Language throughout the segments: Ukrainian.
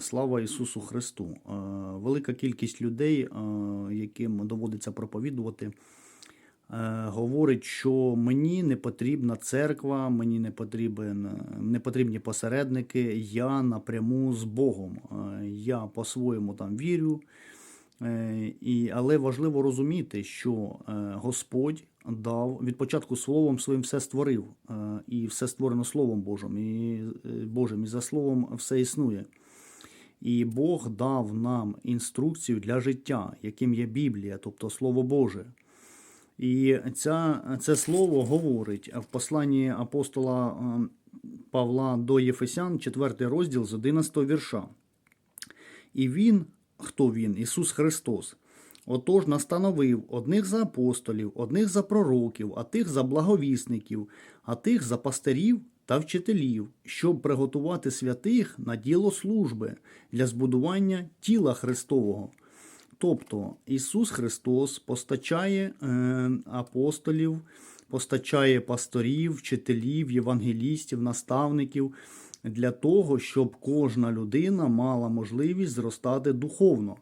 Слава Ісусу Христу! Велика кількість людей, яким доводиться проповідувати, е, говорить, що мені не потрібна церква, мені не, потрібен, не потрібні посередники, я напряму з Богом. Я по-своєму там вірю. Е, І, але важливо розуміти, що е, Господь дав від початку словом своїм все створив, і все створено Словом Божим, і Божим, і за Словом все існує. І Бог дав нам інструкцію для життя, яким є Біблія, тобто Слово Боже. І ця, це слово говорить в посланні апостола е, Павла до Єфесян, 4 розділ з 11 вірша. І він, хто він? Ісус Христос. Отож настановив одних за апостолів, одних за пророків, а тих за благовісників, а тих за пастирів та вчителів, щоб приготувати святих на діло служби для збудування тіла Христового. Тобто Ісус Христос постачає е, апостолів, постачає пасторів, вчителів, євангелістів, наставників для того, щоб кожна людина мала можливість зростати духовно,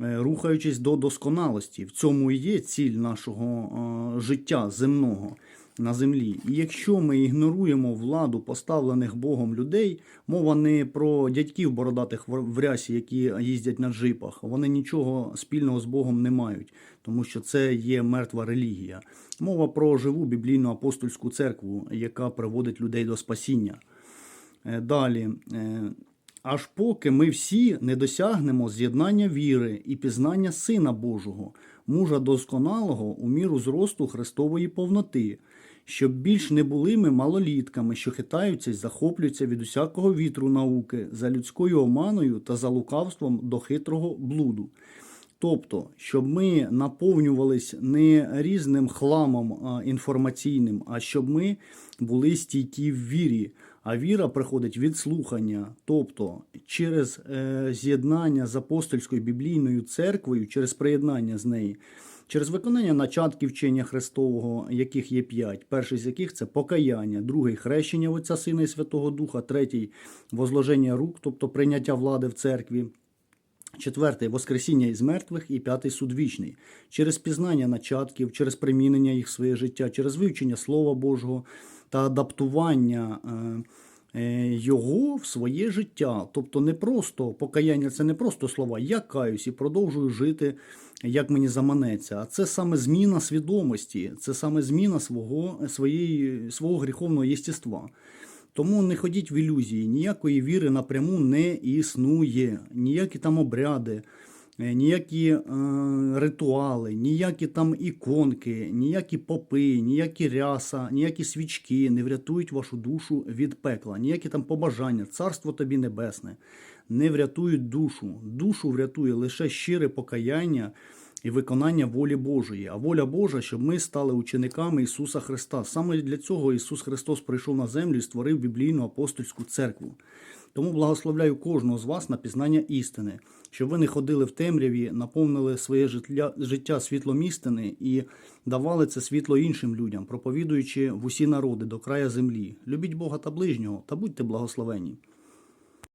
е, рухаючись до досконалості. В цьому і є ціль нашого е, життя земного на землі. І якщо ми ігноруємо владу поставлених Богом людей, мова не про дядьків бородатих в рясі, які їздять на джипах. Вони нічого спільного з Богом не мають, тому що це є мертва релігія. Мова про живу біблійну апостольську церкву, яка приводить людей до спасіння. Е, Далі. Аж поки ми всі не досягнемо з'єднання віри і пізнання Сина Божого, мужа досконалого у міру зросту Христової повноти, щоб більш не були ми малолітками, що хитаються й захоплюються від усякого вітру науки за людською оманою та за лукавством до хитрого блуду. Тобто, щоб ми наповнювались не різним хламом інформаційним, а щоб ми були стійкі в вірі. А віра приходить від слухання, тобто через е, з'єднання з апостольською біблійною церквою, через приєднання з неї, через виконання начатків вчення Христового, яких є п'ять. Перший з яких це покаяння, другий хрещення Отця Сина і Святого Духа, третій возложення рук, тобто прийняття влади в церкві. Четвертий воскресіння із мертвих і п'ятий суд вічний. Через пізнання начатків, через примінення їх в своє життя, через вивчення Слова Божого та адаптування е, е, його в своє життя. Тобто не просто покаяння це не просто слова я каюсь і продовжую жити, як мені заманеться. А це саме зміна свідомості, це саме зміна свого, своєї, свого гріховного єстіства. Тому не ходіть в ілюзії, ніякої віри напряму не існує, ніякі там обряди, ніякі е, ритуали, ніякі там іконки, ніякі попи, ніякі ряса, ніякі свічки не врятують вашу душу від пекла, ніякі там побажання, царство тобі небесне, не врятують душу. Душу врятує лише щире покаяння і виконання волі Божої. А воля Божа, щоб ми стали учениками Ісуса Христа. Саме для цього Ісус Христос прийшов на землю і створив біблійну апостольську церкву. Тому благословляю кожного з вас на пізнання істини, щоб ви не ходили в темряві, наповнили своє життя, світлом істини і давали це світло іншим людям, проповідуючи в усі народи до края землі. Любіть Бога та ближнього та будьте благословені.